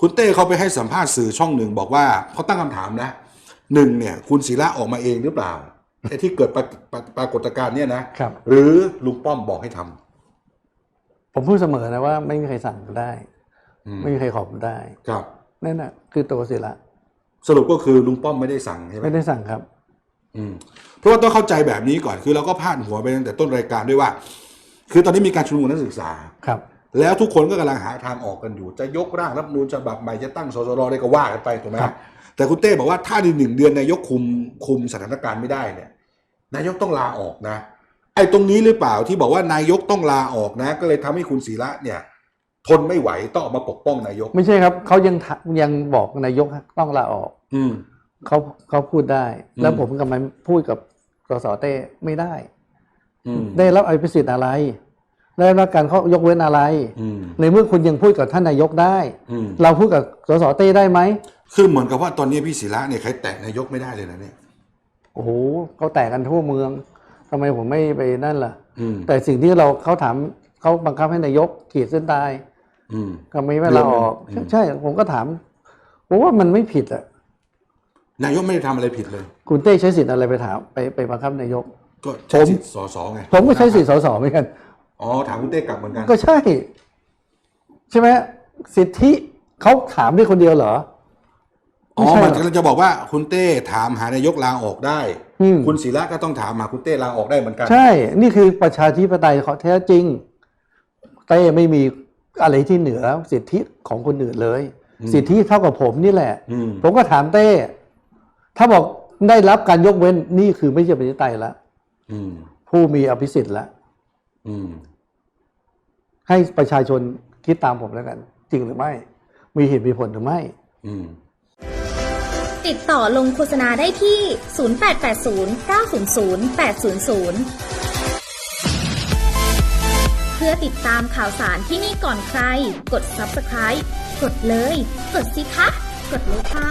คุณเต้เขาไปให้สัมภาษณ์สื่อช่องหนึ่งบอกว่าเขาตั้งคำถามนะหนึ่งเนี่ย คุณศิระออกมาเองหรือเปล่าไอ้ที่เกิดปรากปรากปรากฏการณ์เนี่ยนะครับ หรือลุงป้อมบอกให้ทำผมพูดเสมอนะว่า ไม่มีใครสั่งผมได้อืมไม่มีใครขอผมได้ครับนั่นน่ะ คือตัวศิระสรุปก็คือลุงป้อมไม่ได้สั่งใช่ไหมไม่ได้สั่งครับ อืมเพราะว่าต้องเข้าใจแบบนี้ก่อนคือเราก็พาดหัวไปตั้งแต่ต้นรายการด้วยว่า คือตอนนี้มีการชุมนุมนักศึกษาครับ แล้วทุกคนก็กำลังหาทางออกกันอยู่ จะยกร่างรัฐธรรมนูญฉบับใหม่จะตั้งสสรได้ก็ว่ากันไปถูกไหมครับแต่คุณเต้บอกว่าถ้าในหนึ่งเดือนนายกคุมคุมสถานการณ์ไม่ได้เนี่ย นายกต้องลาออกนะ ไอ้ตรงนี้หรือเปล่าที่บอกว่านายกต้องลาออกนะ ก็เลยทำให้คุณศิระเนี่ย ทนไม่ไหวต้องออกมาปกป้องนายก ไม่ใช่ครับเขายังทะยังบอกนายกต้องลาออก อืมเขาเขาพูดได้อืมแล้วผมกำลังพูดกับสสเต้ไม่ได้อืมได้รับอภิสิทธิ์อะไร ได้รับการเขายกเว้นอะไรอืมในเมื่อคุณยังพูดกับท่านนายกได้อืมเราพูดกับสสเต้ได้ไหม คือเหมือนกับว่าตอนนี้พี่ศิระเนี่ยใครแตะนายกไม่ได้เลยนะเนี่ย โอ้โหเขาแตกกันทั่วเมืองทำไมผมไม่ไปนั่นล่ะอืมแต่สิ่งที่เราเขาถามเขาบังคับให้นายกขีดเส้นตายอืมก็ไม่ให้เราออกเรื่องหนึ่งใช่ ผมก็ถามผมว่ามันไม่ผิดอะนายกไม่ได้ทำอะไรผิดเลย คุณเต้ใช้สิทธิ์อะไรไปถามไปไปบังคับนายก ก็ใช้ผมสิทธิ์สสไงผมก็ใช้สิทธิ์สสเหมือนกัน อ๋อถามคุณเต้กลับเหมือนกันก็ใช่ ใช่ไหมสิทธิเขาถามได้คนเดียวเหรออ๋อไม่ใช่มันหรอกกำลังจะบอกว่าคุณเต้ถามหานายกลาออกได้ อืม คุณศิระก็ต้องถามหาคุณเต้ลาออกได้เหมือนกัน ใช่ นี่คือประชาธิปไตยเขาแท้จริง เต้ไม่มีอะไรที่เหนือสิทธิของคนอื่นเลย อืม สิทธิเท่ากับผมนี่แหละ อืมผมก็ถามเต้ ถ้าบอกได้รับการยกเว้นนี่คือไม่ใช่ประชาธิปไตยละ อืมผู้มีอภิสิทธิ์ละ อืม ให้ประชาชนคิดตามผมแล้วกัน จริงหรือไม่ มีเหตุมีผลหรือไม่ อืม ติดต่อลงโฆษณาได้ที่ 0880 900 800เพื่อติดตามข่าวสารที่นี่ก่อนใคร กด subscribe กดเลย กดสิคะ กดเลยค่ะ